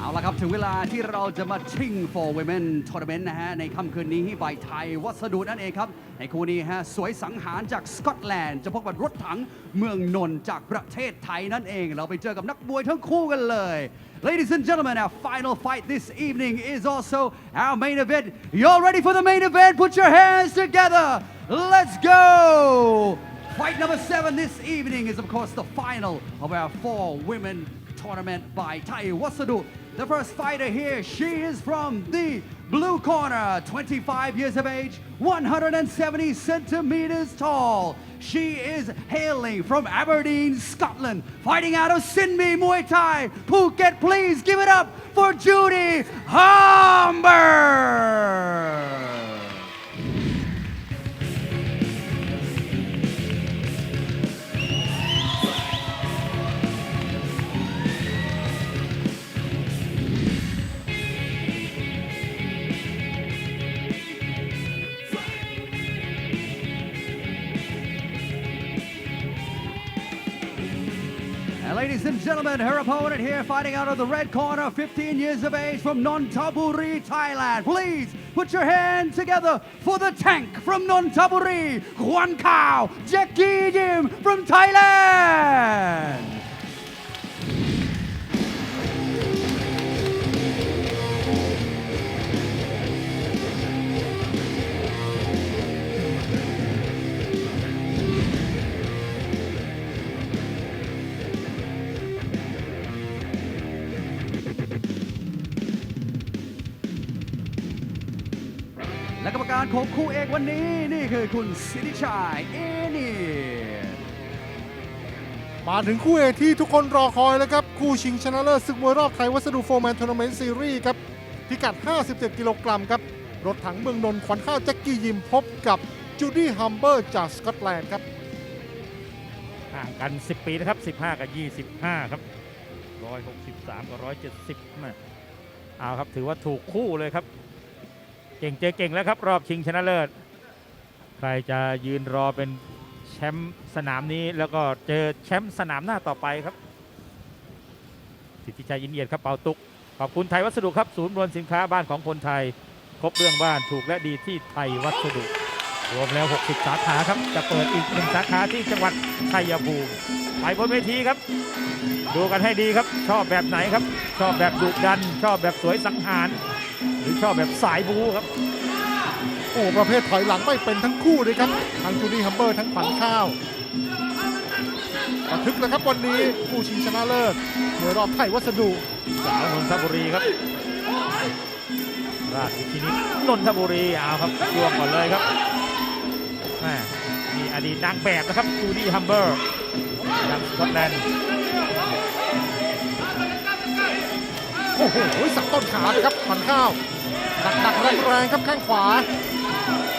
เอาละครับ ถึงเวลาที่เราจะมาชิง for women tournament นะฮะ ในค่ำคืนนี้ที่ใบไทยวัสดุนั่นเองครับ ในคู่นี้ฮะ สวยสังหารจากสกอตแลนด์ จะพบกับรถถังเมืองนนท์จากประเทศไทยนั่นเอง เราไปเจอกับนักมวยทั้งคู่กันเลย Ladies and gentlemen, our final fight this evening is also our main event. Y'all ready for the main event? Put your hands together. Let's go! Fight number seven this evening is, of course, the final of our four women tournament by Tai Wasadu. The first fighter here, she is from the blue corner, 25 years of age, 170 centimeters tall. She is hailing from Aberdeen, Scotland, fighting out of Sinmi Muay Thai. Phuket, please give it up for Judy Humber. Ladies and gentlemen, her opponent here fighting out of the red corner, 15 years of age from Nontaburi, Thailand. Please put your hand together for the tank from Nontaburi, Kwan Kao, Jackie Jim from Thailand. ของคู่เอกวันนี้นี่คือคุณสิทธิชัยเอเนียนมาถึงคู่เอกที่ทุกคนรอคอยแล้วครับ คู่ชิงชนะเลิศศึกมวยรอบไทยวัสดุโฟร์แมนทัวร์นาเมนต์ซีรีส์ครับ พิกัด 57 กิโลกรัมครับ รถถังเมืองนนท์ขวัญข้าวแจ็คกี้ยิมพบกับจูดี้ฮัมเบอร์จากสกอตแลนด์ครับห่างกัน 10 ปีนะครับ 15 กับ 25 ครับ 163 กับ 170มาเอาครับถือว่าถูกคู่เลยครับ เก่งเจอเก่งแล้วครับ รอบชิงชนะเลิศ ใครจะยืนรอเป็นแชมป์สนามนี้แล้วก็เจอแชมป์สนามหน้าต่อไปครับ สิทธิชัยยินเอียดครับเปาตุก ขอบคุณไทยวัสดุครับ ศูนย์รวมสินค้าบ้านของคนไทย ครบเรื่องบ้านถูกและดีที่ไทยวัสดุ รวมแล้ว 60 สาขาครับ จะเปิดอีกหนึ่งสาขาที่จังหวัดชัยภูมิไปบนเวทีครับ ดูกันให้ดีครับ ชอบแบบไหนครับ ชอบแบบดุดัน ชอบแบบสวยสังหาร หรือชอบแบบสายบูครับ โอ้ประเภทถอยหลังไม่เป็นทั้งคู่เลยครับ ทั้งจูดี้ฮัมเบอร์ทั้งขวัญข้าวระทึกเลยครับวันนี้คู่ชิงชนะเลิศมวยรอบไทยวัสดุสาวนนทบุรีครับ ราชวิทินิตนนทบุรีเอาครับรวมก่อนเลยครับแม่มีอดีตนางแบบนะครับจูดี้ฮัมเบอร์จากสกอตแลนด์ โอ้โหสับต้นขาเลยครับขวัญข้าวหนักๆแรงๆครับแข้งขวา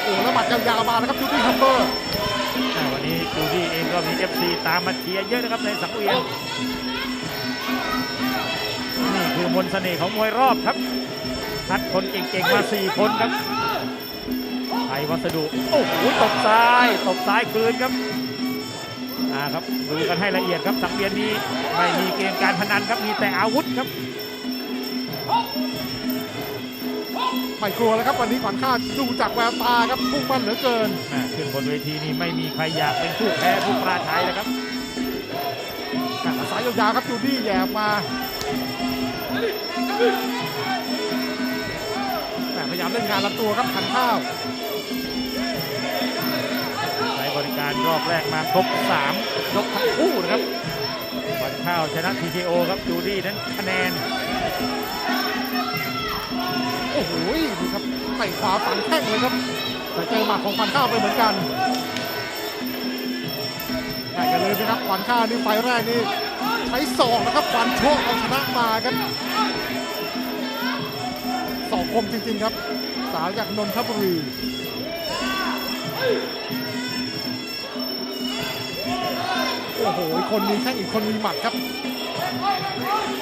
โอ้แล้วหมัดยาวๆมานะครับจูดี้ฮัมเบอร์วันนี้จูดี้เองก็มี FC ตามมาเชียร์เยอะนะครับในสังเวียนนี่คือมนต์เสน่ห์ของมวยรอบครับคัดคนเก่งๆมา4คนครับไทยวัสดุ โอ้โหตบซ้ายตบซ้ายคืนครับอ่าครับดูกันให้ละเอียดครับสังเวียนนี้ไม่มีเกมการพนันครับมีแต่อาวุธครับ ไม่กลัวแล้วครับวันนี้ขวัญข้าวดูจากแววตาครับมุ่งมั่นเหลือเกินอ่าขึ้นบนเวทีนี้ไม่มีใครอยากเป็นผู้แพ้ผู้ปราชัยเลยครับแต่สายยาวๆครับจูดี้แย่มาแต่พยายามเล่นงานลำตัวครับขันข้าวใช้บริการรอบแรกมาครบ3ยกทั้งคู่นะครับวันข้าวชนะ TKO ครับจูดี้นั้นคะแนน โอ้โหดูครับเตะขวาฝังแข้งเลยครับ แต่เจอหมัดของขวัญข้าวไปเหมือนกันแต่อย่าลืมนะครับขวัญข้าวนี่ไฟแรกนี่ใช้ศอกนะครับขวัญโชคเอาชนะมาครับศอกคมจริงๆครับ สาวจากนนทบุรีโอ้โหคนมีแข้งอีกคนมีหมัดครับ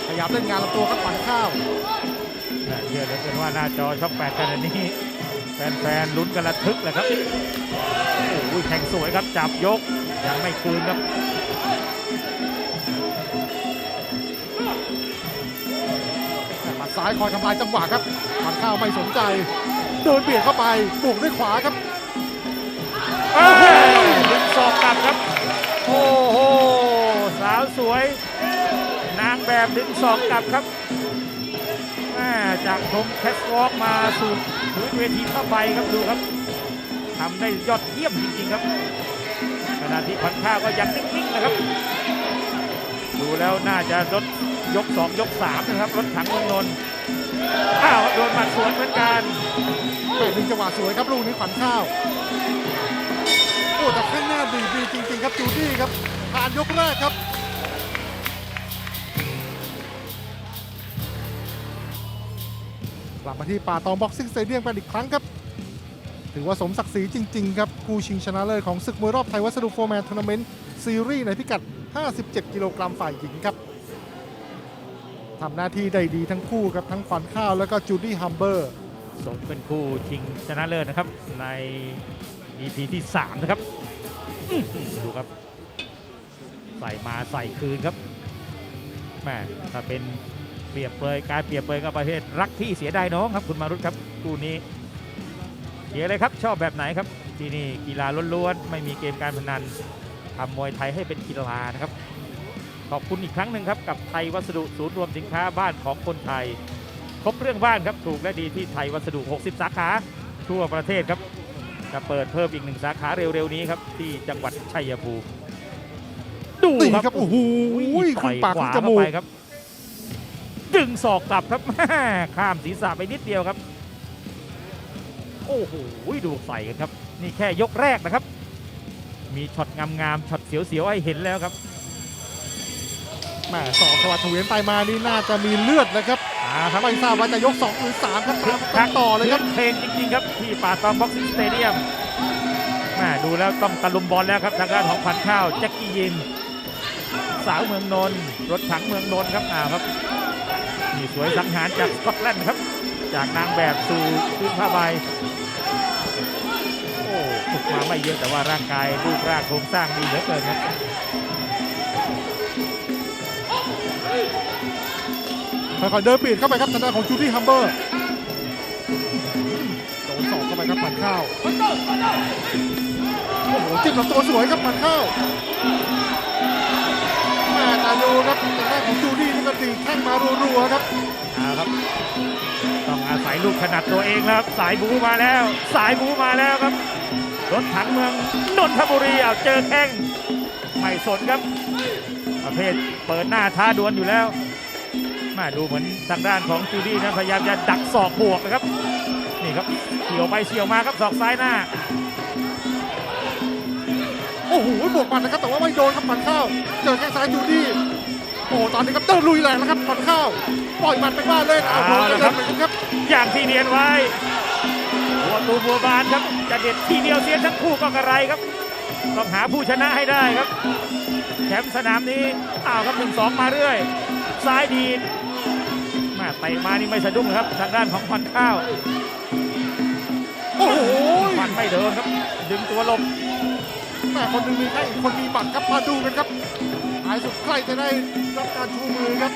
พยายามเล่นงานลำตัวครับขวัญข้าวน่า เชื่อเหลือเกินว่าหน้าจอช่องแปดขนาดนี้ แฟนๆลุ้นกันระทึกเลยครับโอ้โหแข่งสวยครับจับยกยังไม่คืนครับขซ้ายคอยทำลายจังหวะครับขวัญข้าวไม่สนใจเดินเบียดเข้าไปบวกด้วยขวาครับเอ้ยดึงศอกกลับครับ โอ้โห สาวสวย นางแบบดึงศอกกลับครับแม่ จากชมแคสวอล์กมาสู่พื้นเวทีผ้าใบครับดูครับทำได้ยอดเยี่ยมจริงๆครับขณะที่ขวัญข้าวก็ยังนิ่งๆนะครับ ดูแล้วน่าจะลดยก 2 ยก 3 นะครับ รถถังเมืองนนท์อ้าวโดนหมัดสวนเหมือนกันแม่ดึงจังหวะสวยครับลูกนี้ขวัญข้าวโอ้แต่ข้างหน้าดีดีจริง ๆ ครับจูดี้ครับผ่านยกแรกครับ ลับมาที่ป่าตองบ็อกซิ่งสเตเดียมกันอีกครั้งครับ ถือว่าสมศักดิ์ศรีจริง ๆ ครับคู่ชิงชนะเลิศของศึกมวยรอบไทยวัสดุโฟร์แมนทัวร์นาเมนต์ซีรีส์ในพิกัด 57 กิโลกรัมฝ่ายหญิงครับทำหน้าที่ได้ดีทั้งคู่ครับทั้งขวัญข้าวแล้วก็จูดี้ฮัมเบอร์สมเป็นคู่ชิงชนะเลิศนะครับใน EP ที่ 3 นะครับดูครับ ใส่มาใส่คืนครับแม่ถ้าเป็น เปรียบเปรยการเปรียบเปรยกับประเภทรักพี่เสียดายน้องครับคุณมารุตครับคู่นี้เขียนเลยครับชอบแบบไหนครับที่นี่กีฬาล้วนๆไม่มีเกมการพนันทำมวยไทยให้เป็นกีฬานะครับ ขอบคุณอีกครั้งหนึ่งครับกับไทยวัสดุศูนย์รวมสินค้าบ้านของคนไทย ครบเรื่องบ้านครับถูกและดีที่ไทยวัสดุ 60 สาขาทั่วประเทศครับจะเปิดเพิ่มอีกหนึ่งสาขาเร็วๆนี้ครับที่จังหวัดชัยภูมิดูตีครับครับโอ้โหครึ่งปากคขรึ่วางจมูเข้ากไปครับ ดึงศอกกลับครับแม่ข้ามศีรษะไปนิดเดียวครับ โอ้โหดูใส่กันครับ นี่แค่ยกแรกนะครับ มีช็อตงามๆช็อตเสียวๆให้เห็นแล้วครับแหม่สองสวัสดิ์เฉวียนไปมานี่น่าจะมีเลือดนะครับอ่าครับไม่ทราบว่าจะยก 2 หรือ 3 ครับตามตามต่อเลยครับเพลงจริงๆครับ ที่ป่าตองบ็อกซิ่งสเตเดียมแม่ดูแล้วต้องตะลุมบอลแล้วครับ ทางด้านของพันข้าวแจ็คกี้ยิมสาวเมืองนนท์รถถังเมืองนนท์ครับอ่าครับ นี่สวยสังหารจากสกอตแลนด์ครับ จากนางแบบสู่พื้นผ้าใบ โอ้ฝึกมาไม่เยอะแต่ว่าร่างกายรูปร่างโครงสร้างดีเหลือเกินครับค่อยๆเดินเบียดเข้าไปครับทางด้านของจูดี้ฮัมเบอร์โดนสองเข้าไปครับผันข้าวโอ้โหจิ้มลำตัวสวยครับผันข้าวแม่แต่ดูครับ แข้งมารัวๆครับเอาครับ ต้องอาศัยลูกถนัดตัวเองแล้วครับสายบูมาแล้ว สายบูมาแล้วครับ รถถังเมืองนนทบุรีเอาเจอแข้งไม่สนครับประเภทเปิดหน้าท้าดวลอยู่แล้วมาดูเหมือนทางด้านของจูดี้นะพยายามจะดักศอกบวกนะครับ นี่ครับเฉียวไปเฉียวมาครับศอกซ้ายหน้าโอ้โหบวกหมัดนะครับแต่ว่าไม่โดนครับผันข้าวเจอแข้งซ้ายจูดี้ โอ้โหตอนนี้ครับเดินลุยแรงแล้วครับผันข้าวปล่อยหมัดเป็นว่าเล่นเอาโดนเอาเดิละครับนเหมือนกันครับ อย่างที่เรียนไว้หัวตูบัวบานครับจะเด็ดทีเดียวเสียทั้งคู่ก็กระไรครับต้องหาผู้ชนะให้ได้ครับแชมป์สนามนี้อ้าวครับหนึ่งสองมาเรื่อย ซ้ายดีดมาเตะมานี่ไม่สะดุ้งครับ ทางด้านของพันข้าวโอ้โหพันไม่เดินครับ ดึงตัวหลบแม่คนหนึงมีแข้งอีกคนมีบัตรครับมาดูกันครับ ท้ายสุดใครจะได้รับการชูมือครับ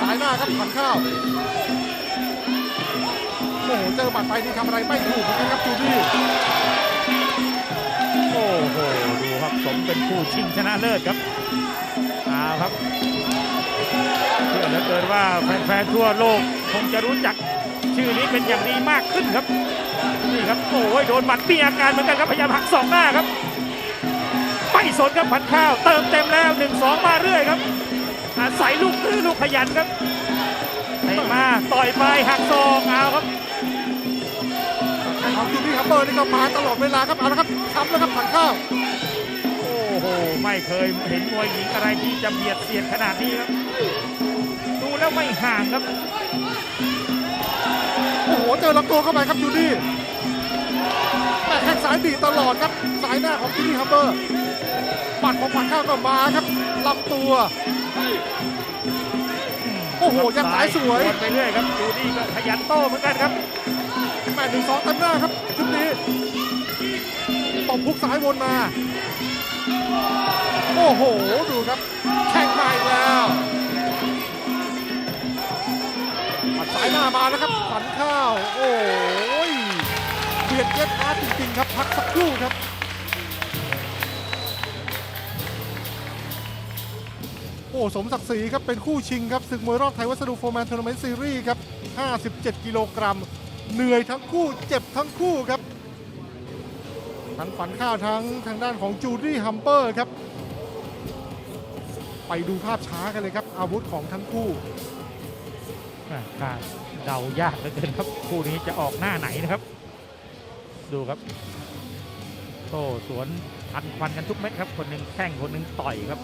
สายหน้าครับผันข้าวโอ้โหเจอบัตรไปนี่ทำอะไรไม่ถูกนกันครับจูดี้โอ้โหดูครับสมเป็นผู้ชิงชนะเลิศครับเอาครับเชื่อเหลือเกินว่าแฟนๆทั่วโลกคงจะรู้จักชื่อนี้เป็นอย่างดีมากขึ้นครับนี่ครับโอ้ยโดนหมัดมีอาการเหมือนกันครับพยายามหักศอกหน้าครับ สนครับพันข้าว เติมเต็มแล้ว1นสองมาเรื่อยครับอาศัยลูกตื้อลูกขยันครับเตะมาต่อยไปหักศอกเอาครับแต่ของจูดี้ฮัมเบอร์นี่ก็มาตลอดเวลาครับเอาละครับทำแล้วครับผันข้าวโอ้โหไม่เคยเห็นมวยหญิงอะไรที่จะเบียดเสียดขนาดนี้ครับดูแล้วไม่ห่างครับโอ้โหเจอลำตัวเข้าไปครับจูดี้แม่แข้งซ้ายดีดตลอดครับสายหน้าของจูดี้ฮัมเบอร์ บัตรของผันข้าวก็มาครับลำตัว โอ้โหยัดสายสวยวนไปเรื่อยครับดูนี่ก็ขยันโต้เหมือนกันครับแม่หนึ่งสองเต็มหน้าครับชุดนี้ตบพุกซ้ายวนมา โอ้โห ดูครับแข่งมาอีกแล้วสายหน้ามาแล้วครับขวัญข้าว โอ้ยเบียดเย็ดอาร์ตจริงๆครับ พักสักครู่ครับ อ้สมศักดิ์ศรีครับ เป็นคู่ชิงครับศึกมวยรอบไทยวัสดุโฟร์แมนทัวร์นาเมนต์ซีรีส์ครับ 57 กิโลกรัม เหนื่อยทั้งคู่เจ็บทั้งคู่ครับ ทั้งขวัญข้าวทั้งทางด้านของจูดี้ฮัมเปอร์ครับ ไปดูภาพช้ากันเลยครับ อาวุธของทั้งคู่การเดายากเหลือเกินครับ คู่นี้จะออกหน้าไหนนะครับ ดูครับโต้สวนทันควันกันทุกเม็ดครับ คนหนึ่งแข้งคนหนึ่งต่อยครับ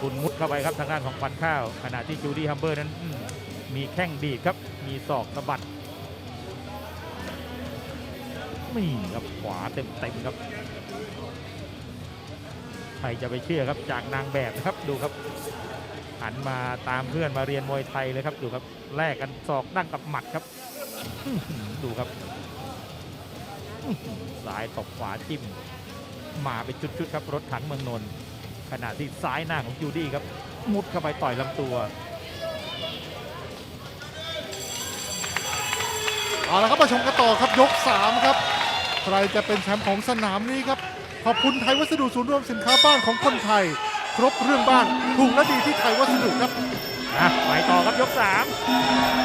ลงทุนมุดเข้าไปครับทางด้านของควันข้าว ขณะที่จูดี้ฮัมเบอร์นั้นมีแข้งดีดครับ มีศอกสะบัดนี่ครับขวาเต็มๆครับใครจะไปเชื่อครับจากนางแบบนะครับดูครับหันมาตามเพื่อนมาเรียนมวยไทยเลยครับดูครับแลกกันศอกดั้งกับหมัดครับดูครับอื้อหือซ้ายตบขวาจิ้มมาเป็นชุดๆครับรถถังเมืองนนท์ ขณะที่ซ้ายหน้าของจูดี้ครับ มุดเข้าไปต่อยลำตัวเอาละครับมาชมกันต่อครับยก 3 ครับ ใครจะเป็นแชมป์ของสนามนี้ครับ ขอบคุณไทยวัสดุศูนย์รวมสินค้าบ้านของคนไทย ครบเรื่องบ้านถูกและดีที่ไทยวัสดุครับอะไปต่อครับยกสาม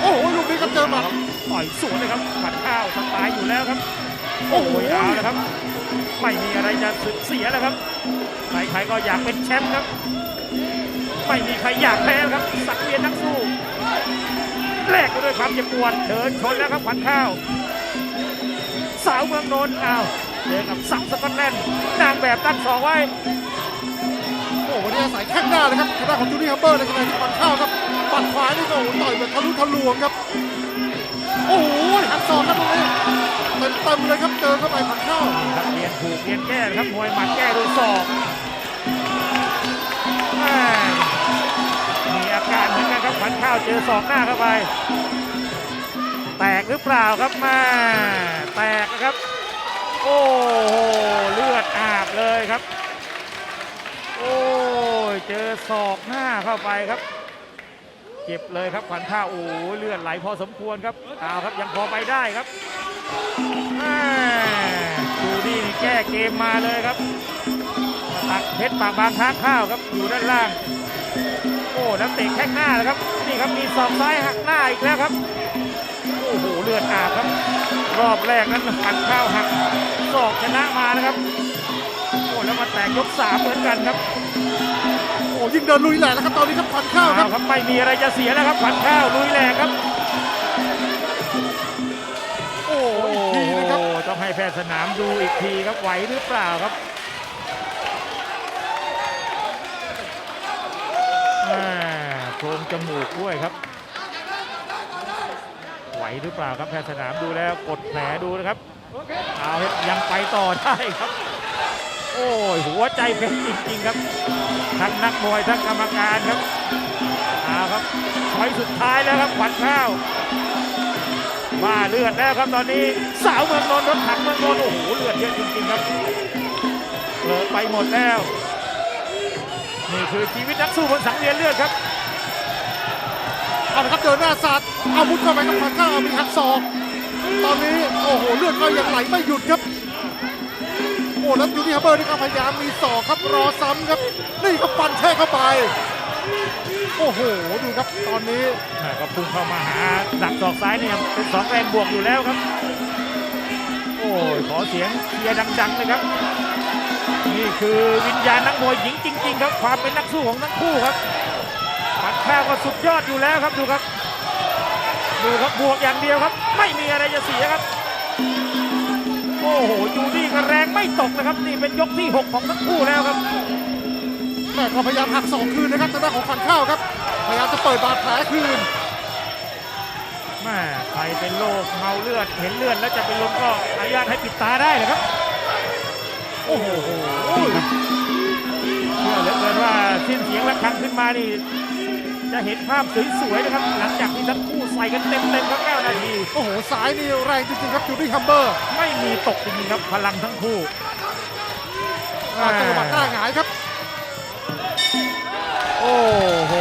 โอ้โหลูกนี้ครับเจอหมัดต่อยสวนเลยครับผัดข้าวสไตล์อยู่แล้วครับ โอ้โหโอ้ยเอาแล้วครับ ไม่มีอะไรจะเสียแล้วครับใครๆก็อยากเป็น แชมป์ครับ ไม่มีใครอยากแพ้ครับ สักเวียนนักสู้แลกกันด้วยความเจ็บปวดเดินชนแล้วครับขวัญข้าว สาวเมืองนนท์อ้าวเจอกับสังสกอตแลนด์นางแบบตั้งสองไว้โอ้โหวันนี้อาศัยแข้งหน้าเลยครับทางด้านของจูดี้ฮัมเบอร์ในขณะที่ปัดข้าวครับปัดขวานี่ก็โอ้โหต่อยแบบทะลุทะลวงครับ โอ้โหหักศอกครับตรงนี้เต็มเต็มๆเลยครับเจอเข้าไปปัดข้าวครับเรียนถูกเรียนแก้นะครับมวยหมัดแก้ด้วยศอกันขวัญข้าวเจอศอกหน้าเข้าไป แตกหรือเปล่าครับแมาแตกนะครับ โอ้โหเลือดอาบเลยครับ โอ้ยเจอศอกหน้าเข้าไปครับเจ็บเลยครับขวัญข้าวโอ้เลือดไหลพอสมควรครับเอาครับยังพอไปได้ครับดูนี่แก้เกมมาเลยครับตักเพชรปากบางค้างข้าวครับอยู่ด้านล่าง โอ้นักเตะแข้งหน้าเลยครับ นี่ครับมีศอกซ้ายหักหน้าอีกแล้วครับ โอ้โหเลือดอาบครับ รอบแรกนั้นหักข้าวหักศอกชนะมานะครับโอ้แล้วมาแตกยกสามเหมือนกันครับโอ้ยิ่งเดินลุยแหลกแล้วครับตอนนี้ครับปัดข้าวครับ เอาครับไม่มีอะไรจะเสียแล้วครับขวัญข้าวลุยแหลกครับ โอ้โหโอ้อีกทีนะครับโหต้องให้แพทย์สนามดูอีกทีครับไหวหรือเปล่าครับแม่โพ รงจมูกด้วยครับ ไหวหรือเปล่าครับแพทย์สนามดูแล้วกดแผลดูนะครับเอายังไปต่อได้ครับ โอ้ยหัวใจเพชรจริงๆครับ ทั้งนักมวยทั้งกรรมการครับเอาครับช้อยสุดท้ายแล้วครับขวัญข้าวมาเลือดแล้วครับตอนนี้สาวเมืองนนท์รถถังเมืองนนท์โอ้โหเลือดเยอะจริงๆครับเลอไปหมดแล้ว นี่คือชีวิตนักสู้บนสังเวียนเลือดครับ เอาละครับเดินหน้าสัตว์อาวุธเข้าไปกับปัดข้าวมีหักศอก ตอนนี้โอ้โหเลือดก็ยังไหลไม่หยุดครับโอ้แล้วจูดี้ฮัมเบอร์นี่ก็พยายามมีศอกครับรอซ้ำครับ นี่ก็ฟันแช่เข้าไป โอ้โหดูครับตอนนี้อ่ก็พุ่งเข้ามาหาดักศอกซ้ายเนี่ยเป็นสองแรงบวกอยู่แล้วครับ โอ้ยขอเสียงเชียร์ดังๆเลยครับ นี่คือวิญญาณนักมวยหญิงจริง ๆ ครับ ความเป็นนักสู้ของทั้งคู่ครับ ปัดข้าวก็สุดยอดอยู่แล้วครับดูครับ ดูครับบวกอย่างเดียวครับ ไม่มีอะไรจะเสียครับ โอ้โหจูดี้ก็แรงไม่ตกนะครับ นี่เป็นยกที่ 6 ของทั้งคู่แล้วครับแม่ก็พยายามหักศอกคืนนะครับทางด้านของฟันข้าวครับ พยายามจะเปิดบาดแผลคืนแม่ใครเป็นโรคเมาเลือดเห็นเลือดแล้วจะเป็นลมก็อนุญาตให้ปิดตาได้เลยครับ โอ้โหเชื่อเหลือเกินว่าสิ้นเสียงระฆังขึ้นมานี่ จะเห็นภาพสวยๆนะครับ หลังจากที่ทั้งคู่ใส่กันเต็มๆครับ9นาที โอ้โหซ้ายนี่แรงจริงๆครับจูดี้ฮัมเบอร์ไม่มีตกจริงๆครับ พลังทั้งคู่อ่าเจอหมัดหน้าหงายครับ โอ้โห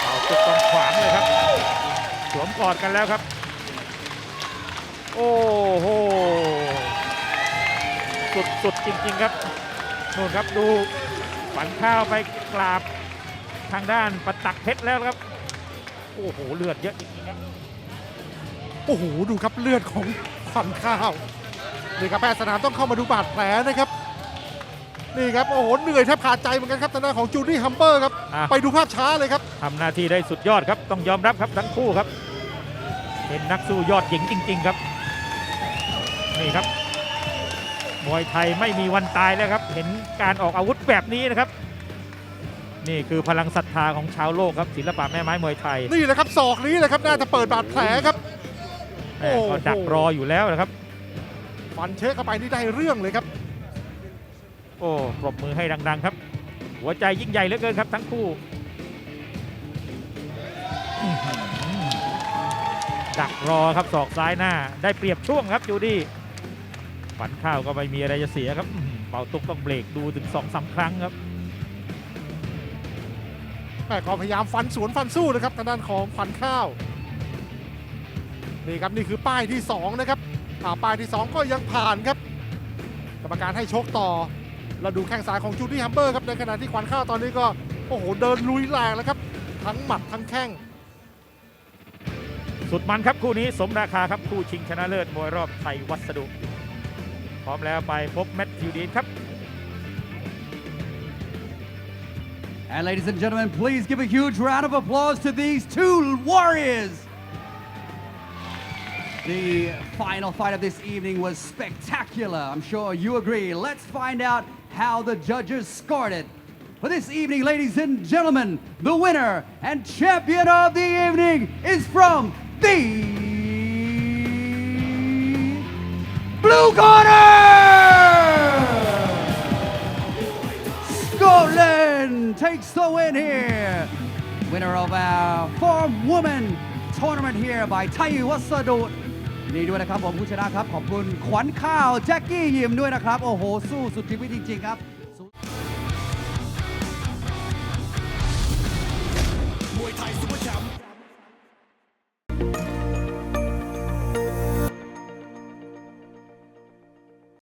เอาตุกตรงขวางเลยครับ สวมกอดกันแล้วครับ โอ้โหสุดสุดจริงๆครับนู่นครับดูฝันข้าวไปกราบ ทางด้านประตักเพชรแล้วครับ โอ้โห เลือดเยอะจริงๆครับ โอ้โห ดูครับเลือดของขวัญข้าวนี่ครับแพทย์สนามต้องเข้ามาดูบาดแผลนะครับนี่ครับโอ้โหเหนื่อยแทบขาดใจเหมือนกันครับทางด้านของจูดี้ฮัมเบอร์ครับอะ ไปดูภาพช้าเลยครับทำหน้าที่ได้สุดยอดครับ ต้องยอมรับครับทั้งคู่ครับ เป็นนักสู้ยอดหญิงจริง ๆครับ นี่ครับมวยไทยไม่มีวันตายแล้วครับ เห็นการออกอาวุธแบบนี้นะครับ นี่คือพลังศรัทธาของชาวโลกครับศิลปะแม่ไม้มวยไทยนี่แหละครับศอกนี้แหละครับน่าจะเปิดบาดแผลครับแม่โอ้โหก็ดักรออยู่แล้วนะครับฟันเช็คเข้าไปนี่ได้เรื่องเลยครับ โอ้ปรบมือให้ดัง ๆ ครับ หัวใจยิ่งใหญ่เหลือเกินครับ ทั้งคู่อื้อหือดักรอครับศอกซ้ายหน้า ได้เปรียบช่วงครับจูดี้ฝันข้าวก็ไม่มีอะไรจะเสียครับอื้อหือเป่าตุกต้องเบรกดูถึงสองสามครั้งครับ แม่ก็พยายามฟันสวนฟันสู้นะครับทางด้านของขวัญข้าวนี่ครับนี่คือป้ายที่ 2 นะครับอ่าป้ายที่ 2 ก็ยังผ่านครับ กรรมการให้ชกต่อเราดูแข้งซ้ายของจูดี้ฮัมเบอร์ครับในขณะที่ขวัญข้าวตอนนี้ก็โอ้โหเดินลุยแรงแล้วครับทั้งหมัดทั้งแข้งสุดมันครับคู่นี้สมราคาครับคู่ชิงชนะเลิศมวยรอบไทยวัสดุ พร้อมแล้วไปพบแมตต์ฟิวดีนครับ And ladies and gentlemen, please give a huge round of applause to these two warriors. The final fight of this evening was spectacular. I'm sure you agree. Let's find out how the judges scored it. For this evening, ladies and gentlemen, the winner and champion of the evening is from the Blue Corner! Gets the win here. Winner of our Form Woman tournament here by Tayu Wasado. นี่ด้วยนะครับผมผู้ชนะครับ ขอบคุณขวัญข้าว แจ็คกี้ยิมด้วยนะครับ โอ้โห สู้สุดชีวิตจริง ๆ ครับ